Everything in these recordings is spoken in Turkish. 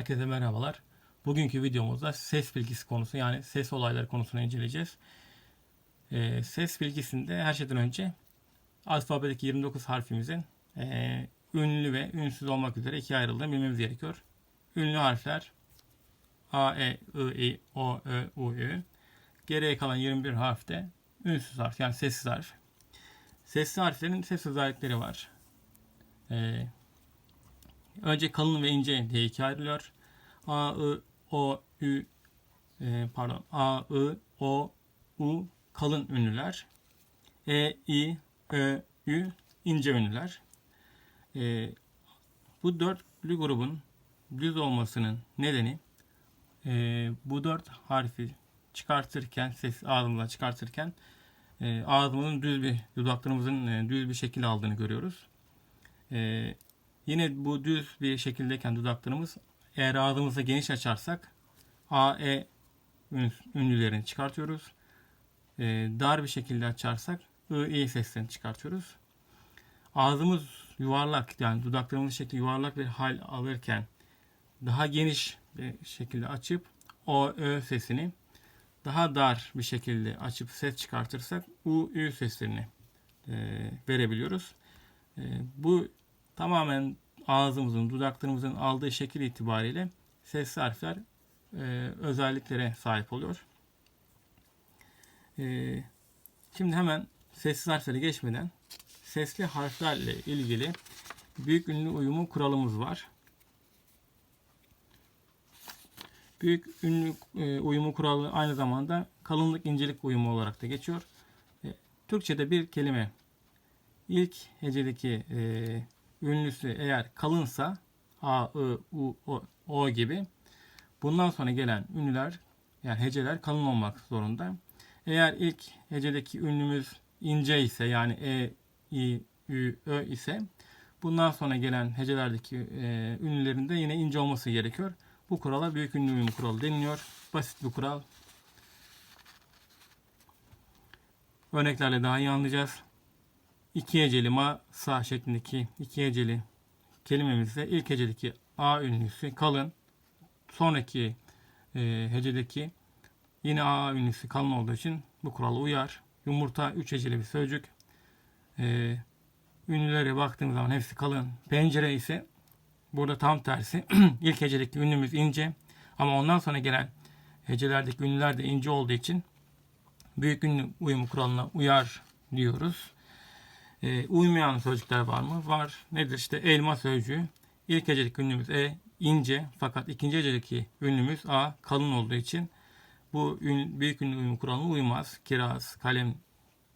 Herkese merhabalar. Bugünkü videomuzda ses bilgisi konusu yani ses olayları konusunu inceleyeceğiz. Ee, ses bilgisinde her şeyden önce alfabedeki 29 harfimizin ee, ünlü ve ünsüz olmak üzere ikiye ayrıldığını bilmemiz gerekiyor. Ünlü harfler A, E, I, I, O, Ö, U, Ü. Geriye kalan 21 harf de ünsüz harf yani sessiz harf. Sesli harflerin ses özellikleri var. Ee, Önce kalın ve ince diye ikiye ayrılıyor. A, I, O, Ü, e, pardon, A, I, O, U kalın ünlüler. E, I, Ö, Ü ince ünlüler. E, bu dörtlü grubun düz olmasının nedeni e, bu dört harfi çıkartırken, ses ağzımızdan çıkartırken e, ağzımızın düz bir, dudaklarımızın e, düz bir şekil aldığını görüyoruz. E, Yine bu düz bir şekildeyken dudaklarımız eğer ağzımızı geniş açarsak A, E ünlülerini çıkartıyoruz. Ee, dar bir şekilde açarsak I, I seslerini çıkartıyoruz. Ağzımız yuvarlak yani dudaklarımız şekli yuvarlak bir hal alırken daha geniş bir şekilde açıp O, Ö sesini daha dar bir şekilde açıp ses çıkartırsak U, Ü seslerini e, verebiliyoruz. E, bu tamamen ağzımızın, dudaklarımızın aldığı şekil itibariyle sesli harfler e, özelliklere sahip oluyor. E, şimdi hemen sessiz harflere geçmeden sesli harflerle ilgili büyük ünlü uyumu kuralımız var. Büyük ünlü e, uyumu kuralı aynı zamanda kalınlık incelik uyumu olarak da geçiyor. E, Türkçe'de bir kelime ilk hecedeki e, ünlüsü eğer kalınsa A, I, U, O, O gibi bundan sonra gelen ünlüler yani heceler kalın olmak zorunda. Eğer ilk hecedeki ünlümüz ince ise yani E, I, Ü, Ö ise bundan sonra gelen hecelerdeki e, ünlülerin de yine ince olması gerekiyor. Bu kurala büyük ünlü uyum kuralı deniliyor. Basit bir kural. Örneklerle daha iyi anlayacağız iki heceli ma sa şeklindeki iki heceli kelimemizde ilk hecedeki a ünlüsü kalın. Sonraki e, hecedeki yine a ünlüsü kalın olduğu için bu kurala uyar. Yumurta üç heceli bir sözcük. E, ünlülere baktığımız zaman hepsi kalın. Pencere ise burada tam tersi. ilk hecedeki ünlümüz ince ama ondan sonra gelen hecelerdeki ünlüler de ince olduğu için büyük ünlü uyumu kuralına uyar diyoruz. E, uymayan sözcükler var mı? Var. Nedir? İşte elma sözcüğü. İlk hecelik ünlümüz E ince fakat ikinci hecelik ünlümüz A kalın olduğu için bu ün, büyük ünlü uyum kuralına uymaz. Kiraz, kalem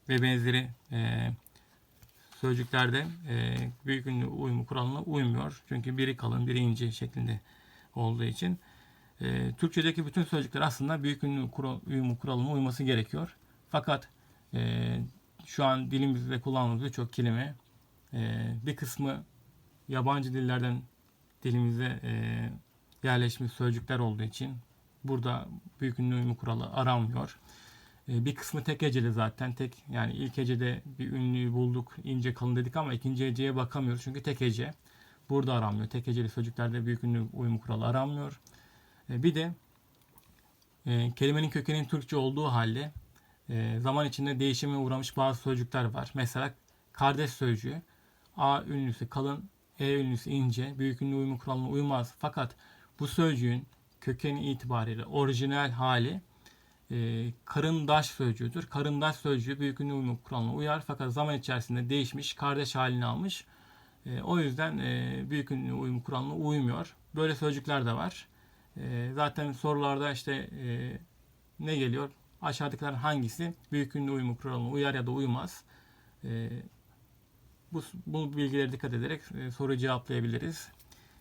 ve benzeri e, sözcüklerde e, büyük ünlü uyumu kuralına uymuyor. Çünkü biri kalın, biri ince şeklinde olduğu için. E, Türkçedeki bütün sözcükler aslında büyük ünlü kural, uyumu kuralına uyması gerekiyor. Fakat e, şu an dilimizde kullandığımız birçok kelime e, bir kısmı yabancı dillerden dilimize e, yerleşmiş sözcükler olduğu için burada büyük ünlü uyumu kuralı aranmıyor. E, bir kısmı tek heceli zaten. Tek yani ilk hecede bir ünlüyü bulduk, ince kalın dedik ama ikinci heceye bakamıyoruz çünkü tek hece. Burada aranmıyor. Tek heceli sözcüklerde büyük ünlü uyumu kuralı aranmıyor. E, bir de e, kelimenin kökenin Türkçe olduğu halde e, zaman içinde değişime uğramış bazı sözcükler var. Mesela kardeş sözcüğü A ünlüsü kalın, E ünlüsü ince, büyük ünlü uyumu kuralına uymaz. Fakat bu sözcüğün kökeni itibariyle orijinal hali e, karındaş sözcüğüdür. Karındaş sözcüğü büyük ünlü uyumu kuralına uyar fakat zaman içerisinde değişmiş, kardeş halini almış. E, o yüzden e, büyük ünlü uyumu kuralına uymuyor. Böyle sözcükler de var. E, zaten sorularda işte e, ne geliyor? Aşağıdakilerden hangisi büyük ünlü uyumu kuralına uyar ya da uymaz? E, bu, bu bilgileri dikkat ederek e, soruyu cevaplayabiliriz.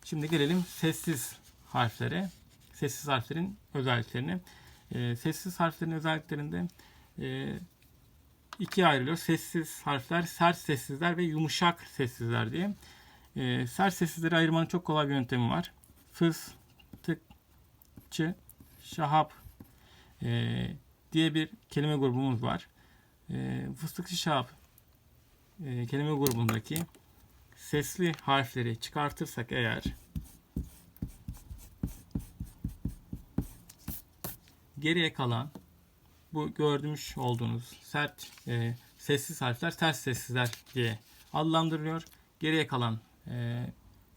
Şimdi gelelim sessiz harflere. Sessiz harflerin özelliklerini. E, sessiz harflerin özelliklerinde e, ikiye ayrılıyor. Sessiz harfler, sert sessizler ve yumuşak sessizler diye. E, sert sessizleri ayırmanın çok kolay bir yöntemi var. Fıs, tık, çı, şahap e, diye bir kelime grubumuz var. E, fıstıkçı şahap e, kelime grubundaki sesli harfleri çıkartırsak eğer geriye kalan bu gördüğümüz olduğunuz sert e, sessiz harfler ters sessizler diye adlandırılıyor. Geriye kalan e,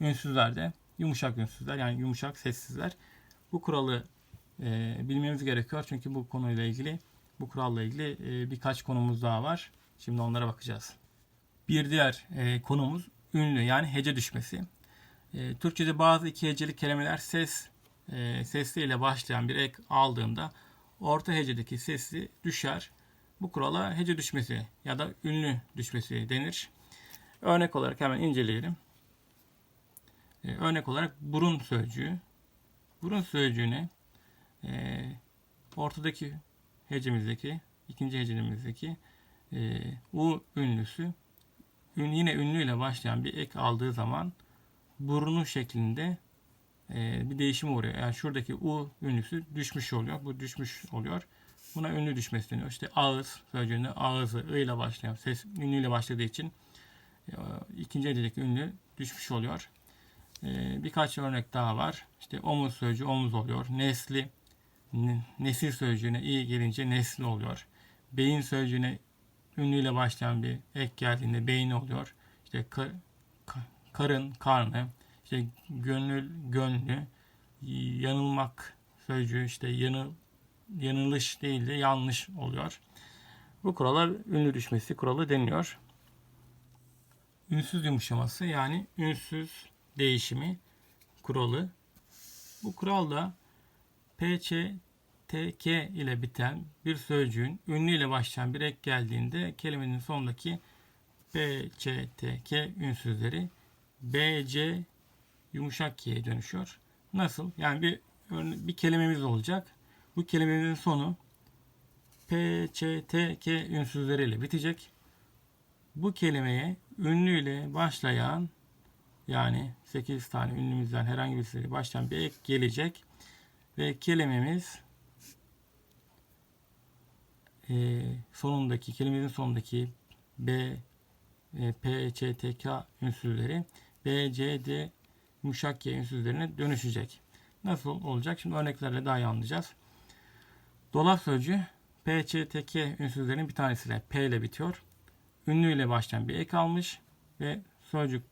ünsüzler de yumuşak ünsüzler yani yumuşak sessizler. Bu kuralı e, bilmemiz gerekiyor çünkü bu konuyla ilgili bu kuralla ilgili e, birkaç konumuz daha var. Şimdi onlara bakacağız. Bir diğer e, konumuz ünlü yani hece düşmesi. E, Türkçe'de bazı iki heceli kelimeler ses e, sesliyle başlayan bir ek aldığında orta hecedeki sesli düşer. Bu kurala hece düşmesi ya da ünlü düşmesi denir. Örnek olarak hemen inceleyelim. E, örnek olarak burun sözcüğü. Burun sözcüğüne e, ortadaki hecemizdeki ikinci hecemizdeki e, u ünlüsü ün, yine ünlüyle başlayan bir ek aldığı zaman burnu şeklinde e, bir değişim oluyor. Yani şuradaki u ünlüsü düşmüş oluyor. Bu düşmüş oluyor. Buna ünlü düşmesi deniyor. İşte ağız sözcüğünde ağızı ı ile başlayan ses ünlüyle başladığı için e, ikinci hecedeki ünlü düşmüş oluyor. E, birkaç örnek daha var. İşte omuz sözcüğü omuz oluyor. Nesli nesil sözcüğüne i gelince nesli oluyor. Beyin sözcüğüne ünlüyle başlayan bir ek geldiğinde beyin oluyor. İşte ka, ka, karın, karnı, işte gönül, gönlü, yanılmak sözcüğü işte yanı, yanılış değil de yanlış oluyor. Bu kurala ünlü düşmesi kuralı deniyor. Ünsüz yumuşaması yani ünsüz değişimi kuralı. Bu kural da PC, TK ile biten bir sözcüğün ünlü ile başlayan bir ek geldiğinde kelimenin sonundaki B, C, T, K ünsüzleri B, C yumuşak K'ye dönüşüyor. Nasıl? Yani bir bir kelimemiz olacak. Bu kelimemizin sonu P, Ç, T, K ünsüzleriyle bitecek. Bu kelimeye ünlü ile başlayan yani 8 tane ünlümüzden herhangi birisi başlayan bir ek gelecek. Ve kelimemiz e, sonundaki kelimemizin sonundaki B, e, P, Ç, T, K ünsüzleri B, C, D yumuşak K ünsüzlerine dönüşecek. Nasıl olacak? Şimdi örneklerle daha iyi anlayacağız. Dolap sözcüğü P, Ç, T, K ünsüzlerinin bir tanesiyle P ile bitiyor. Ünlü ile başlayan bir ek almış ve sözcük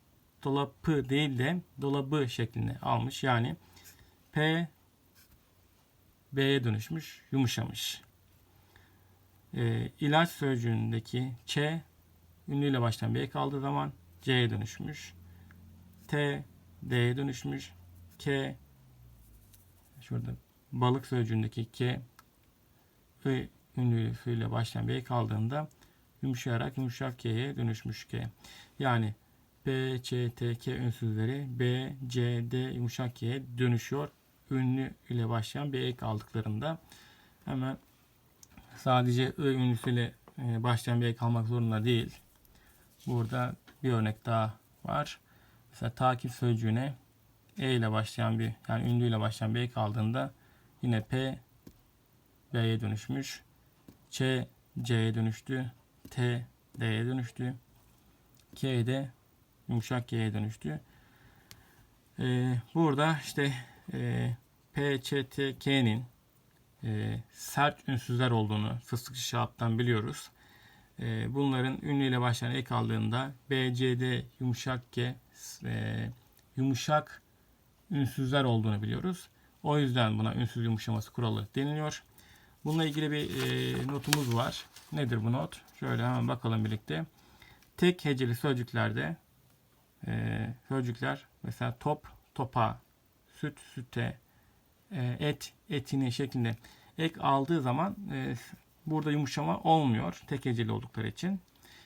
dolapı değil de dolabı şeklinde almış. Yani P B'ye dönüşmüş, yumuşamış. E, ilaç sözcüğündeki Ç ünlüyle başlayan bir ek aldığı zaman C'ye dönüşmüş. T D'ye dönüşmüş. K şurada balık sözcüğündeki K I ünlüyle başlayan bir ek aldığında yumuşayarak yumuşak K'ye dönüşmüş K. Yani B, C, T, K ünsüzleri B, C, D yumuşak K'ye dönüşüyor. Ünlü ile başlayan bir ek aldıklarında hemen sadece I ünlüsüyle e, başlayan bir ek almak zorunda değil. Burada bir örnek daha var. Mesela takip sözcüğüne E ile başlayan bir yani ünlü ile başlayan bir ek aldığında yine P B'ye dönüşmüş. Ç C'ye dönüştü. T D'ye dönüştü. K de yumuşak G'ye dönüştü. Ee, burada işte e, P, Ç, T, K'nin e, sert ünsüzler olduğunu fıstıkçı şahaptan biliyoruz. E, bunların ünlüyle başlayan ek aldığında B, C, D yumuşak G e, yumuşak ünsüzler olduğunu biliyoruz. O yüzden buna ünsüz yumuşaması kuralı deniliyor. Bununla ilgili bir e, notumuz var. Nedir bu not? Şöyle hemen bakalım birlikte. Tek heceli sözcüklerde e, sözcükler mesela top, topa, süt, süte, e, et, etini şeklinde ek aldığı zaman e, burada yumuşama olmuyor. Tek heceli oldukları için.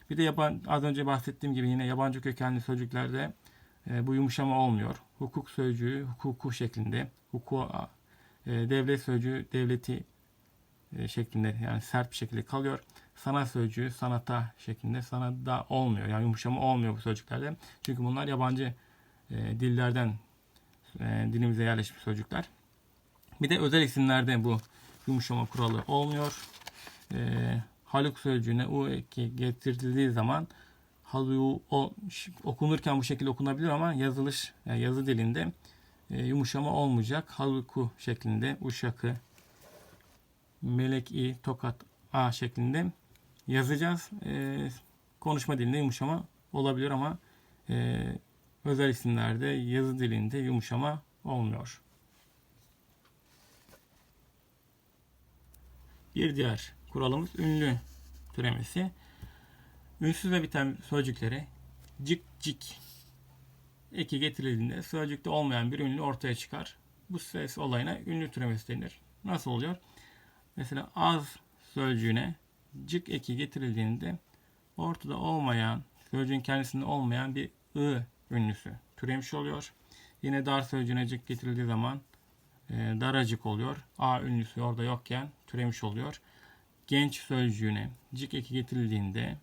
Bir de yaban, az önce bahsettiğim gibi yine yabancı kökenli sözcüklerde e, bu yumuşama olmuyor. Hukuk sözcüğü hukuku şeklinde, hukuku devlet sözcüğü devleti şeklinde yani sert bir şekilde kalıyor. Sanat sözcüğü sanata şeklinde sanat da olmuyor. Yani yumuşama olmuyor bu sözcüklerde. Çünkü bunlar yabancı e, dillerden e, dilimize yerleşmiş sözcükler. Bir de özel isimlerde bu yumuşama kuralı olmuyor. E, haluk sözcüğüne u eki getirildiği zaman halu o, okunurken bu şekilde okunabilir ama yazılış yani yazı dilinde e, yumuşama olmayacak. Haluku şeklinde uşakı melek i tokat a şeklinde yazacağız. E, konuşma dilinde yumuşama olabilir ama e, özel isimlerde yazı dilinde yumuşama olmuyor. Bir diğer kuralımız ünlü türemesi. Ünsüzle biten sözcüklere cik cik eki getirildiğinde sözcükte olmayan bir ünlü ortaya çıkar. Bu ses olayına ünlü türemesi denir. Nasıl oluyor? Mesela az sözcüğüne cık eki getirildiğinde ortada olmayan, sözcüğün kendisinde olmayan bir ı ünlüsü türemiş oluyor. Yine dar sözcüğüne cık getirildiği zaman e, daracık oluyor. A ünlüsü orada yokken türemiş oluyor. Genç sözcüğüne cık eki getirildiğinde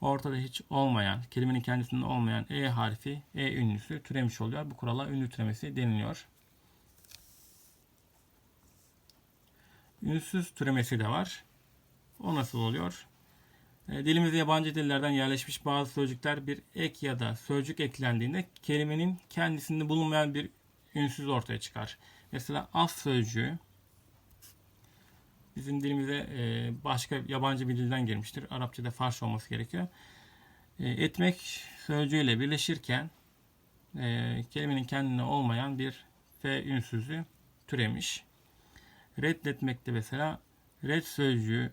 ortada hiç olmayan, kelimenin kendisinde olmayan E harfi, E ünlüsü türemiş oluyor. Bu kurala ünlü türemesi deniliyor. Ünsüz türemesi de var. O nasıl oluyor? E, dilimize yabancı dillerden yerleşmiş bazı sözcükler bir ek ya da sözcük eklendiğinde kelimenin kendisinde bulunmayan bir ünsüz ortaya çıkar. Mesela af sözcüğü bizim dilimize e, başka yabancı bir dilden girmiştir. Arapçada Farsça olması gerekiyor. E, etmek sözcüğüyle birleşirken kelimenin kendine olmayan bir F ünsüzü türemiş. Reddetmekte mesela red sözcüğü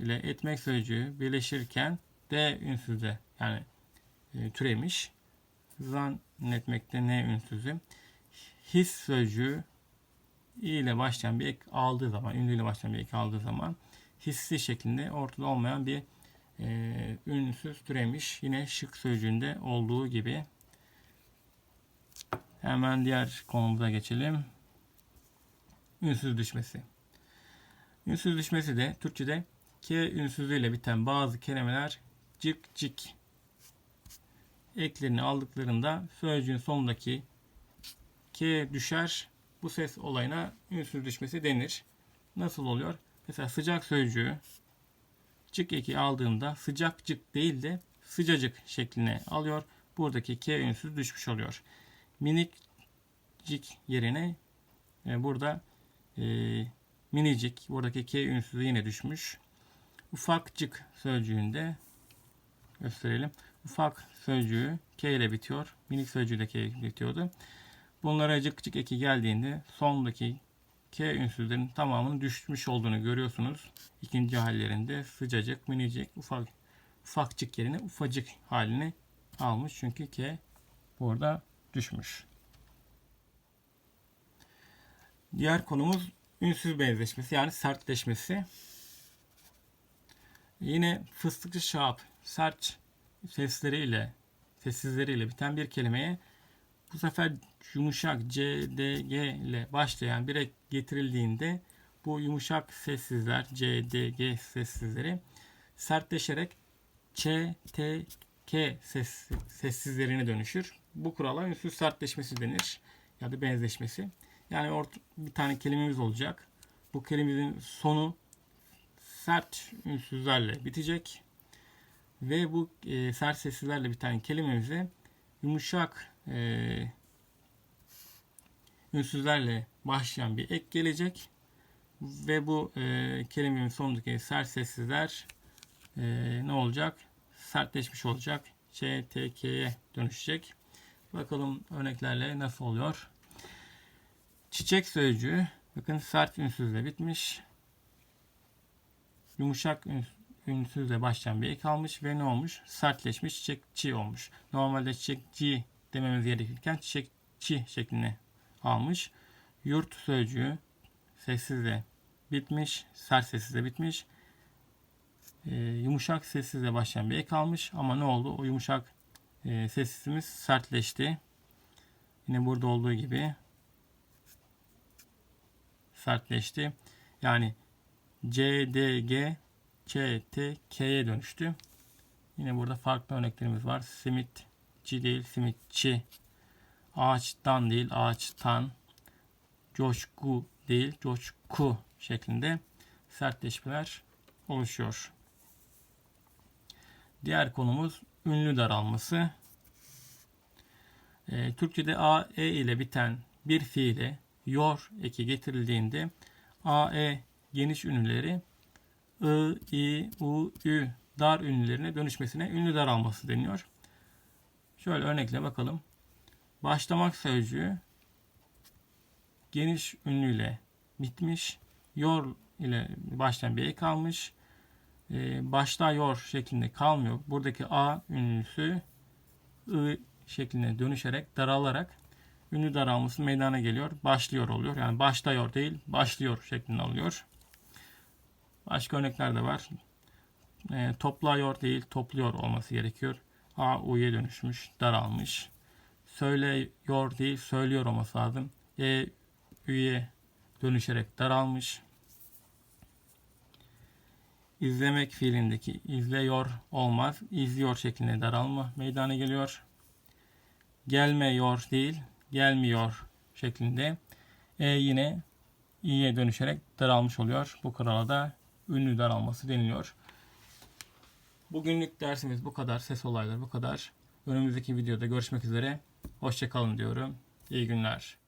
ile etmek sözcüğü birleşirken D ünsüzde yani e, türemiş. Zannetmekte ne ünsüzü. His sözcüğü i ile başlayan bir ek aldığı zaman, ünlü ile başlayan bir ek aldığı zaman hissi şeklinde ortada olmayan bir e, ünsüz türemiş. Yine şık sözcüğünde olduğu gibi. Hemen diğer konumuza geçelim. Ünsüz düşmesi. Ünsüz düşmesi de Türkçe'de K ünsüzüyle biten bazı kelimeler cik cik eklerini aldıklarında sözcüğün sonundaki K düşer. Bu ses olayına ünsüz düşmesi denir. Nasıl oluyor? Mesela sıcak sözcüğü cık eki aldığında sıcak cık değil de sıcacık şekline alıyor. Buradaki K ünsüz düşmüş oluyor. Minik cik yerine e, burada e, minicik buradaki K ünsüzü yine düşmüş. Ufakcık sözcüğünde gösterelim. Ufak sözcüğü K ile bitiyor. Minik sözcüğü de K ile bitiyordu. Bunlara cık eki geldiğinde sondaki K ünsüzlerin tamamının düşmüş olduğunu görüyorsunuz. İkinci hallerinde sıcacık, minicik, ufak ufakcık yerine ufacık halini almış. Çünkü K burada düşmüş. Diğer konumuz ünsüz benzeşmesi yani sertleşmesi. Yine fıstıkçı şap, sert sesleriyle, sessizleriyle biten bir kelimeye bu sefer yumuşak C, D, G ile başlayan bir ek getirildiğinde bu yumuşak sessizler C, D, G sessizleri sertleşerek Ç, T, K ses, sessizlerine dönüşür. Bu kurala ünsüz sertleşmesi denir ya da benzeşmesi. Yani ort bir tane kelimemiz olacak. Bu kelimemizin sonu sert ünsüzlerle bitecek. Ve bu e, sert sessizlerle biten kelimemize yumuşak e, ünsüzlerle başlayan bir ek gelecek. Ve bu e, kelimenin sonundaki sert sessizler e, ne olacak? Sertleşmiş olacak. Ç, T, K'ye dönüşecek. Bakalım örneklerle nasıl oluyor. Çiçek sözcüğü bakın sert ünsüzle bitmiş. Yumuşak ünsüzle başlayan bir ek almış ve ne olmuş? Sertleşmiş çiçekçi olmuş. Normalde çiçekçi dememiz gerekirken çiçekçi şeklini almış. Yurt sözcüğü sessizle bitmiş. Sert sessizle bitmiş. E, yumuşak sessizle başlayan bir ek almış. Ama ne oldu? O yumuşak e, sessizimiz sertleşti. Yine burada olduğu gibi sertleşti. Yani C, D, G, Ç, T, K'ye dönüştü. Yine burada farklı örneklerimiz var. Simit, simitçi değil, simitçi. Ağaçtan değil, ağaçtan. Coşku değil, coşku şeklinde sertleşmeler oluşuyor. Diğer konumuz ünlü daralması. Ee, Türkçe'de a, e ile biten bir fiile yor eki getirildiğinde a, e geniş ünlüleri I, I, U, Ü dar ünlülerine dönüşmesine ünlü daralması deniyor. Şöyle örnekle bakalım. Başlamak sözcüğü geniş ünlüyle bitmiş. Yor ile başlayan bir ek kalmış. Ee, başta yor şeklinde kalmıyor. Buradaki A ünlüsü I şekline dönüşerek daralarak ünlü daralması meydana geliyor. Başlıyor oluyor. Yani başlıyor değil başlıyor şeklinde alıyor. Başka örnekler de var. E, topluyor değil topluyor olması gerekiyor. A U'ya dönüşmüş, daralmış. Söylüyor değil söylüyor olması lazım. E Ü'ye dönüşerek daralmış. İzlemek fiilindeki izliyor olmaz. izliyor şeklinde daralma meydana geliyor. Gelmiyor değil gelmiyor şeklinde. E yine i'ye dönüşerek daralmış oluyor. Bu kurala da ünlü daralması deniliyor. Bugünlük dersimiz bu kadar. Ses olayları bu kadar. Önümüzdeki videoda görüşmek üzere. Hoşçakalın diyorum. İyi günler.